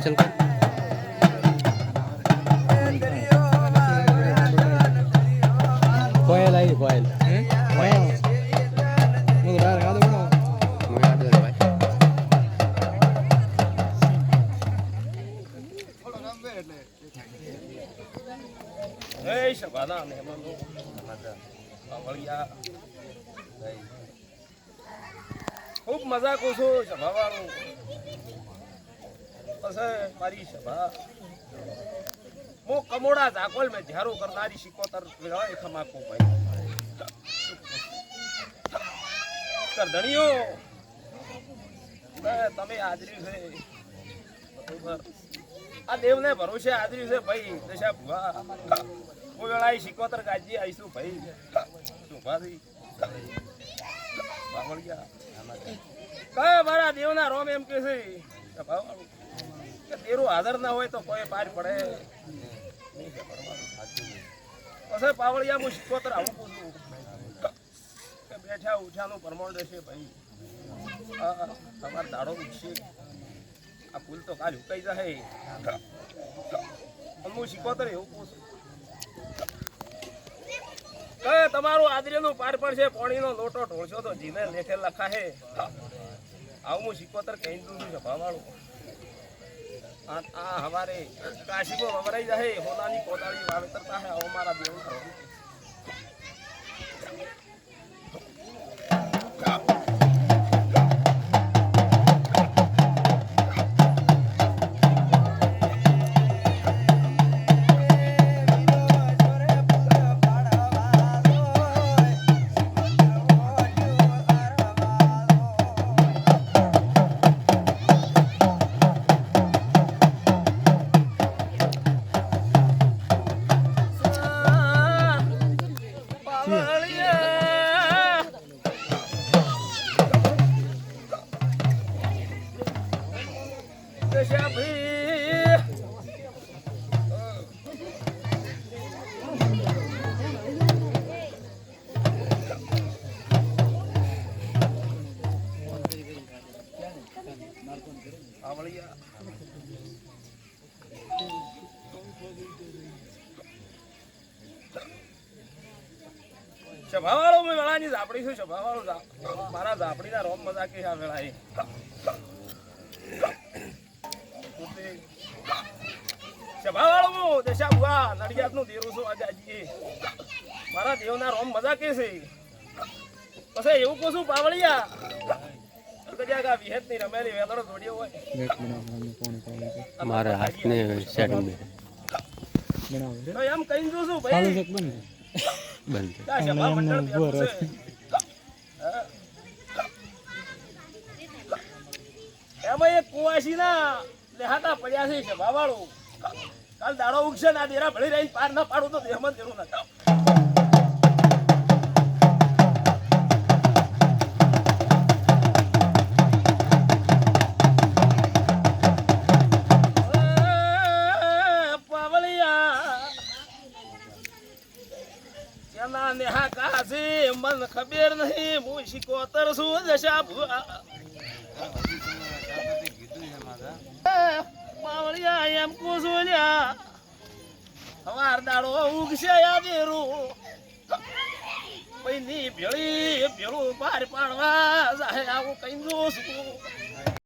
Cancel કર કોયલ આવી કોયલ હમ? હું રાર ગાડો બનાવો હું યાદ હતો ભાઈ એ સભાના મહેમાનો વળિયા ખૂબ મજા કરું છું સભાવાળું મારી સભા. હું કમોડા ઝાકોલ મેં ઝારો કરનારી શિકોતર વિરાય ખમાકો ભાઈ. કરધણીઓ તમે હાજરી છે. આ દેવને ભરોસે હાજરી છે ભાઈ, દશા ભુવા. હું વેળા શિકોતર ગાજી આવીશું ભાઈ. શું ભાઈ કયા મારા દેવના રોમ એમ કે છે? કે તેરું હાજર ના હોય તો કોઈ પાર પડે. પછી પાવળિયા હું સિત્તોતર આવું પૂછું. કે બેઠા ઉઠાનું પ્રમાણ રહેશે ભાઈ. તમારે દાડો ઉઠશે. આ પુલ તો કાલ ઉકાઈ જશે. પણ હું સિત્તોતર એવું પૂછું. કે તમારું આદરીનું પાર પડશે, પોણીનો લોટો ઢોળશો તો જીને લેખે લખાશે. આવું હું સિત્તોતર કહી દઉં છું સભાવાળું. આ હવારે કાશીમાં વવરાઈ જાય હોલાની કોદાળી વાવેતર થાય આવો મારા દેવના રોમ. સભાવાળો મેં વેળાની ઝાપડી છું સભાવાળો મારા ઝાપડીના રોમ મજાકે આ વેળાએ. દેરું છું આજાજી મારા દેવના રોમ છે? પછી એવું કહું છું પાવળિયા મારા એમ ભાઈ. બંધ સભા. હા. એમાં એક કુવાસીના લેહાતા પડ્યા છે સભાવાળું કાલ દાડો ઉગશે ને ડેરા ભળી રહીને પાર ના પાડું તો દેહમાં દેરું ના. એ, પાવલિયા નેહા કાશે મન ખબર નહીં હું શિકોતર છું દશા ભુવા એ, પાવળિયા એમ કું લ્યા હવાર દાડો ઉગશે યાદેરું પૈની ભેળી ભેળું પાર પાડવા જાય, આવું કઈ જોશું